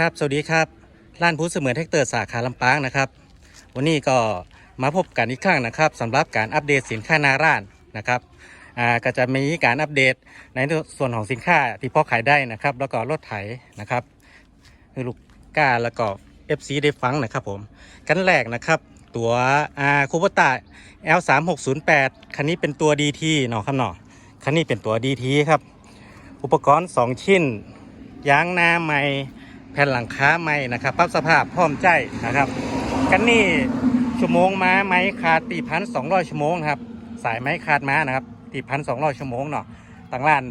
ครับสวัสดีครับร้านผู้เสมือนแท็กเตอร์สาขาลำปางนะครับ วันนี้ก็มาพบกันอีกครั้งนะครับสำหรับการอัปเดตสินค้าหนาร้านนะครับอ่าก็จะมีการอัปเดตในส่วนของสินค้าที่พอขายได้นะครับ แล้วก็รถไถนะครับให้ลูกก้าแล้วก็ FC ได้ฟังนะครับผมกันแรกนะครับ ตัวอ่าคูปตา L3608 คันนี้เป็นตัว DT เนาะครับเนาะคันนี้เป็นตัว DT ครับ อุปกรณ์ 2 ชิ้นยางหน้าใหม่ แผ่นหลังค้าใหม่นะครับปรับสภาพพร้อมใจนะครับ กันนี่ชั่วโมงมาไม้ขาดตีพันสองร้อยชั่วโมงครับสายไม้ขาดมานะครับตีพันสองร้อยชั่วโมงเนาะต่างร้าน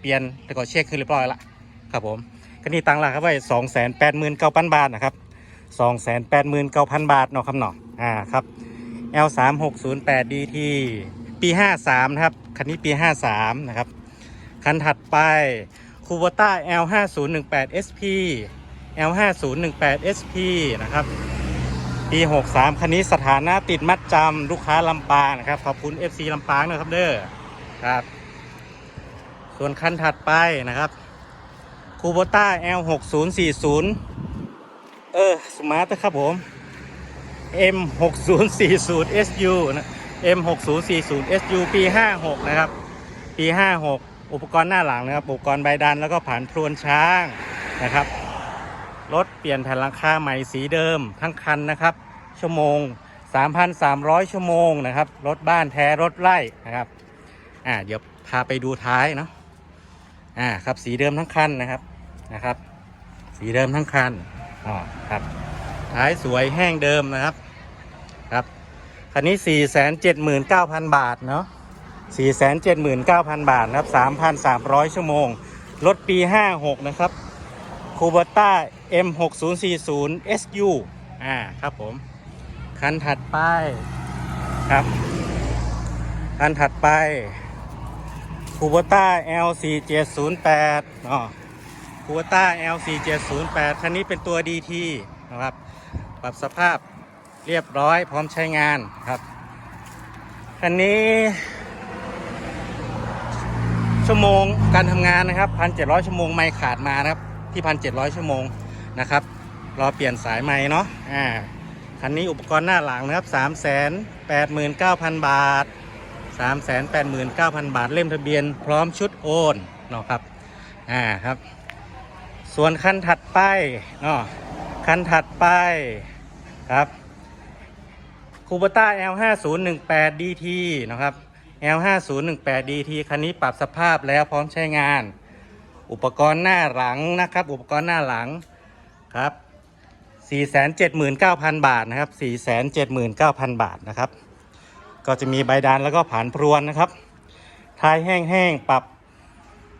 เปลี่ยนแต่ก็เช็คขึ้นเรียบร้อยละครับผมกันนี่ตั้งราคาไว้สองแสนแปดหมื่นเก้าพันบาทนะครับสองแสนแปดหมื่นเก้าพันบาทเนาะครับเนาะอ่าครับ L 3 6 0 8 DT ปี 53นะครับคันนี้ปี 53 นะครับ คันถัดไปคูโบต้า L 5 0 1 8 SP L 5 0 1 8 SP นะครับ ปี 63 คันนี้สถานะติดมัดจำลูกค้าลำปางนะครับ ขอบคุณ FC ลำปางนะครับเด้อครับ ส่วนคันถัดไปนะครับคูโบต้า L 6 0 4 0 เออ สมาร์ทนะครับผม M 6 0 4 0 SU นะ M 6 0 4 0 SU ปี 56 นะครับ ปี 56 อุปกรณ์หน้าหลังนะครับ อุปกรณ์ใบดันแล้วก็ผ่านพรวนช้างนะครับ รถเปลี่ยนแผ่นหลังคาใหม่สีเดิมทั้งคันนะครับ ชั่วโมง 3,300 ชั่วโมงนะครับ รถบ้านแท้รถไร่นะครับ อ่าเดี๋ยวพาไปดูท้ายเนาะอ่าครับสีเดิมทั้งคันนะครับนะครับ สีเดิมทั้งคันอ๋อครับท้ายสวยแห้งเดิมนะครับครับคันนี้ 479,000 บาทเนาะ479,000 บาทนะครับ 3,300 ชั่วโมง รถปี 56 นะครับ คูเบต้า M6040 SU อ่าครับผม คันถัดไปครับ คันถัดไปคูเบต้า L4708 อ๋อคูเบต้า L4708 คันนี้เป็นตัว DT นะครับ ปรับสภาพเรียบร้อยพร้อมใช้งานครับ คันนี้ ชั่วโมงการทำงานนะครับ 1,700 ชั่วโมงไม่ขาดมานะครับ ที่1,700ชั่วโมงนะครับรอเปลี่ยนสายไม้เนาะอ่าคันนี้อุปกรณ์หน้าหลังนะครับ389,000บาท389,000บาทเล่มทะเบียนพร้อมชุดโอนเนาะครับอ่าครับ ส่วนคันถัดไปเนาะคันถัดไปครับคูเบต้า L5018 DT นะครับ L5018 DT คันนี้ปรับสภาพแล้วพร้อมใช้งาน อุปกรณ์หน้าหลังนะครับ อุปกรณ์หน้าหลังครับ 479,000 บาทนะครับ 479,000 บาทนะครับ ก็จะมีใบดานแล้วก็ผ่านพรวนนะครับท้ายแห้งๆปรับ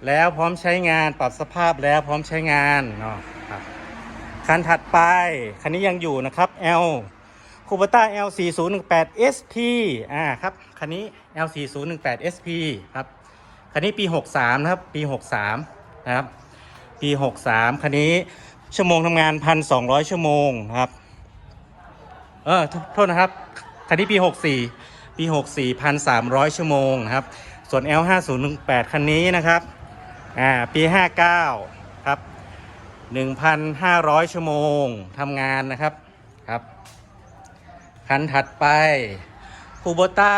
แล้วพร้อมใช้งานปรับสภาพแล้วพร้อมใช้งานเนาะครับคันถัดไป คันนี้ยังอยู่นะครับ L คูปต้า L 4 0 1 8 SP อ่าครับ คันนี้ L 4 0 1 8 SP ครับ คันนี้ปี 63 นะครับ ปี 63 นะครับ ปี 63 คันนี้ชั่วโมงทำงาน 1,200 ชั่วโมงครับ เออโทษนะครับ คันนี้ปี 64 ปี 64 1,300 ชั่วโมงครับ ส่วน L 5 0 1 8 คันนี้นะครับ อ่า ปี 59 ครับ 1,500 ชั่วโมงทำงานนะครับ ครับ คันถัดไปคูโบต้า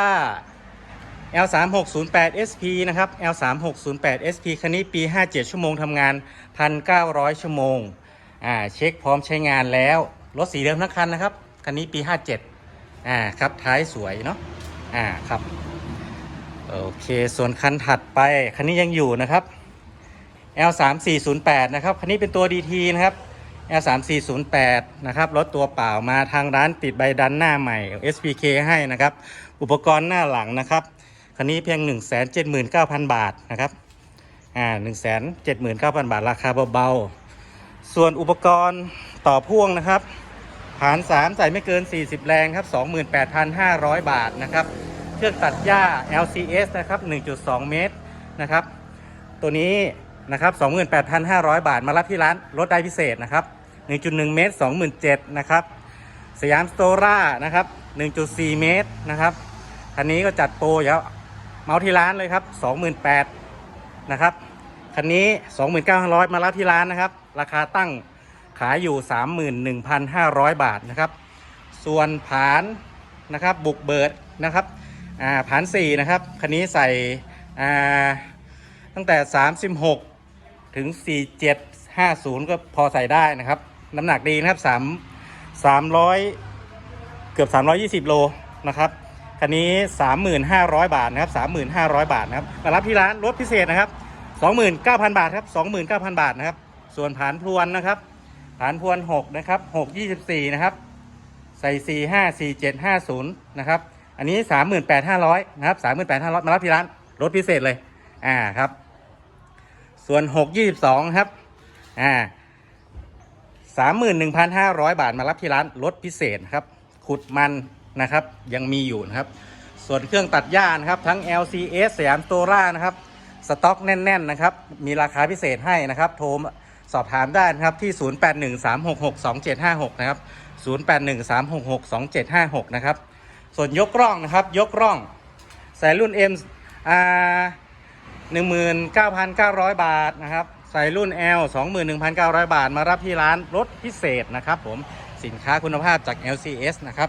L3608 SP นะครับ L3608 SP คันนี้ปี 57 ชั่วโมงทำงาน 1,900 ชั่วโมง อ่า เช็คพร้อมใช้งานแล้ว รถสีเดิมทั้งคันนะครับ คันนี้ปี 57 อ่า ครับ ท้ายสวยเนาะ อ่า ครับ โอเค ส่วนคันถัดไป คันนี้ยังอยู่นะครับ L3408 นะครับ คันนี้เป็นตัว DT นะครับ L3408 นะครับ รถตัวเปล่ามาทางร้านติดใบดันหน้าใหม่ SPK ให้นะครับ อุปกรณ์หน้าหลังนะครับ คันนี้เพียง 179,000 บาทนะครับอ่า179,000บาทราคาเบาๆ ส่วนอุปกรณ์ต่อพ่วงนะครับฐาน3ใส่ไม่เกิน 40 แรงครับ 28,500 บาทนะครับเครื่องตัดหญ้า LCS นะครับ 1.2 เมตรนะครับ ตัวนี้นะครับ 28,500 บาทมารับที่ร้านรถได้พิเศษนะครับ 1.1 เมตร 27,000นะครับ สยามสโตร่านะครับ 1.4 เมตรนะครับคันนี้ก็จัดโปรเดี๋ยว เมาที่ร้านเลยครับ 28,000นะครับคันนี้ 29,500 มารับที่ร้านนะครับ ราคาตั้งขายอยู่ 31,500 บาทนะครับ ส่วนผานนะครับบุกเบิดนะครับอ่าผาน4นะครับคันนี้ใส่อ่าตั้งแต่ 36 ถึง 4750 ก็พอใส่ได้นะครับ น้ำหนักดีนะครับ 3 300 เกือบ 320 โลนะครับ คันนี้ 35,000 บาทนะครับ 35,000 บาทนะครับ มารับที่ร้านรถพิเศษนะครับ 29,000 บาทครับ 29,000 บาทนะครับ ส่วนผานพรวนนะครับ ผานพรวน 6 นะครับ 6 24 นะครับ ใส่ 4 5 4 7 5 0 นะครับ อันนี้ 38,500 นะครับ 38,500 มารับที่ร้านรถพิเศษเลย อ่าครับ ส่วน 6 22 ครับ อ่า31,500 บาทมารับที่ร้านรถพิเศษครับ ขุดมัน นะครับ ยังมีอยู่นะครับ ส่วนเครื่องตัดหญ้านะครับ ทั้ง LCS สยามโตรานะครับสต็อกแน่น ๆ นะครับ มีราคาพิเศษให้นะครับ โทรสอบถามได้นะครับที่ 0813662756 นะครับ 0813662756 นะครับ ส่วนยกร่องนะครับ ยกร่อง สายรุ่น M อ่า19,900 บาทนะครับใส่รุ่น L 21,900 บาท มารับที่ร้านรถพิเศษนะครับผม สินค้าคุณภาพจาก LCS นะครับ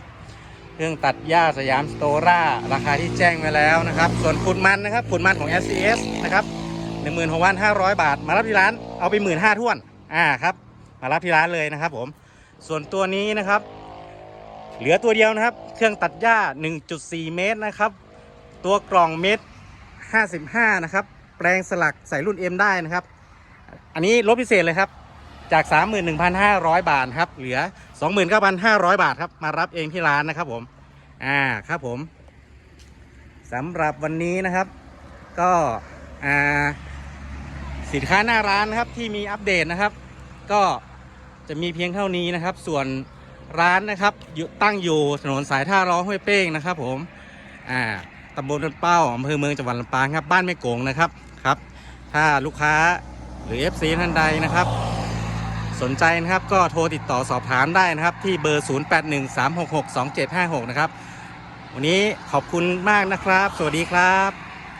เครื่องตัดหญ้าสยามสโตราราคาที่แจ้งไว้แล้วนะครับ ส่วนขุดมันนะครับขุดมันของ LCS นะครับ16,500 บาท มารับที่ร้านเอาไป15,000ท้วนอ่าครับ มารับที่ร้านเลยนะครับผม ส่วนตัวนี้นะครับ เหลือตัวเดียวนะครับ เครื่องตัดหญ้า 1.4 เมตรนะครับ ตัวกล่องเมตร 55 นะครับ แปลงสลักใส่รุ่น M ได้นะครับ อันนี้ลดพิเศษเลยครับ จาก 31,500 บาทครับ เหลือ 29,500 บาทครับ มารับเองที่ร้านนะครับผม อ่าครับผมสำหรับวันนี้นะครับ ก็อ่าสินค้าหน้าร้านนะครับที่มีอัปเดตนะครับ ก็จะมีเพียงเท่านี้นะครับ ส่วนร้านนะครับอยู่ตั้งอยู่ถนนสายท่าร้อห้วยเป้งนะครับผมอ่าตำบลต้นเป้าอำเภอเมืองจังหวัดลำปางครับบ้านแม่โกงนะครับครับ ถ้าลูกค้าหรือ FC ท่านใดนะครับ สนใจนะครับก็โทรติดต่อสอบถามได้นะครับ ที่เบอร์ 0813662756 นะครับ วันนี้ขอบคุณมากนะครับ สวัสดีครับ